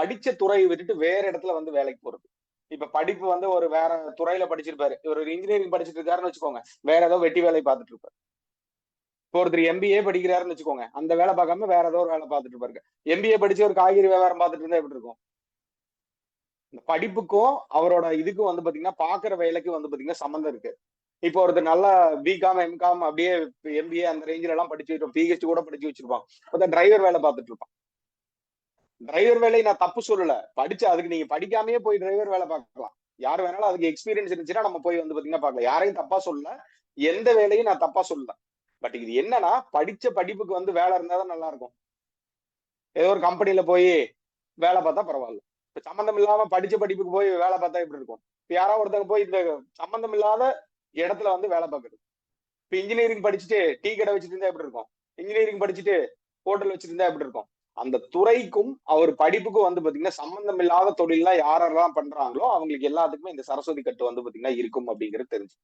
படிச்ச துறையை விட்டுட்டு வேற இடத்துல வந்து வேலைக்கு போறது. இப்ப படிப்பு வந்து ஒரு வேற துறையில படிச்சிருப்பாரு. இவர் ஒரு இன்ஜினியரிங் படிச்சிட்டு இருக்காருன்னு வச்சுக்கோங்க. வேற ஏதோ வெட்டி வேலையை பார்த்துட்டு இருப்பாரு. இப்போ ஒருத்தர் எம்பிஏ படிக்கிறாருன்னு வச்சுக்கோங்க. அந்த வேலை பார்க்காம வேற ஏதோ ஒரு வேலை பார்த்துட்டு இருப்பாரு எம்பிஏ படிச்சு ஒரு காய்கறி வியாபாரம் பார்த்துட்டு இருந்தா எப்படி இருக்கும்? இந்த படிப்புக்கும் அவரோட இதுக்கும் வந்து பாத்தீங்கன்னா பாக்குற வேலைக்கும் வந்து பாத்தீங்கன்னா சம்மந்தம் இருக்கு. இப்போ ஒருத்தர் நல்லா பிகாம் எம்காம் அப்படியே எம்பிஏ அந்த ரேஞ்சில எல்லாம் படிச்சு வச்சிருப்பான் பிஹெச்டி கூட படிச்சு வச்சிருப்பான். ஒருத்தர் டிரைவர் வேலை பார்த்துட்டு இருப்பான். டிரைவர் வேலையை நான் தப்பு சொல்லல. படிச்சு அதுக்கு நீங்க படிக்காமயே போய் டிரைவர் வேலை பார்க்கலாம். யார் வேணாலும் அதுக்கு எக்ஸ்பீரியன்ஸ் இருந்துச்சுன்னா நம்ம போய் வந்து பாத்தீங்கன்னா பார்க்கலாம். யாரையும் தப்பா சொல்லல. எந்த வேலையும் நான் தப்பா சொல்லல. பட் இது என்னன்னா படிச்ச படிப்புக்கு வந்து வேலை இருந்தாதான் நல்லா இருக்கும். ஏதோ ஒரு கம்பெனில போய் வேலை பார்த்தா பரவாயில்ல. இப்ப சம்பந்தம் இல்லாம படிச்ச படிப்புக்கு போய் வேலை பார்த்தா எப்படி இருக்கும்? இப்ப யாராவது ஒருத்தங்க போய் இந்த சம்பந்தம் இல்லாத இடத்துல வந்து வேலை பார்க்குறது. இப்ப இன்ஜினியரிங் படிச்சுட்டு டீ கடை வச்சுட்டு இருந்தா எப்படி இருக்கும்? இன்ஜினியரிங் படிச்சுட்டு ஹோட்டல் வச்சிருந்தா எப்படி இருக்கும்? அந்த துறைக்கும் அவர் படிப்புக்கும் வந்து பாத்தீங்கன்னா சம்பந்தம் இல்லாத தொழில்லாம் யாரெல்லாம் பண்றாங்களோ அவங்களுக்கு எல்லாத்துக்குமே இந்த சரஸ்வதி கட்டு வந்து பாத்தீங்கன்னா இருக்கும் அப்படிங்கிறது தெரிஞ்சு.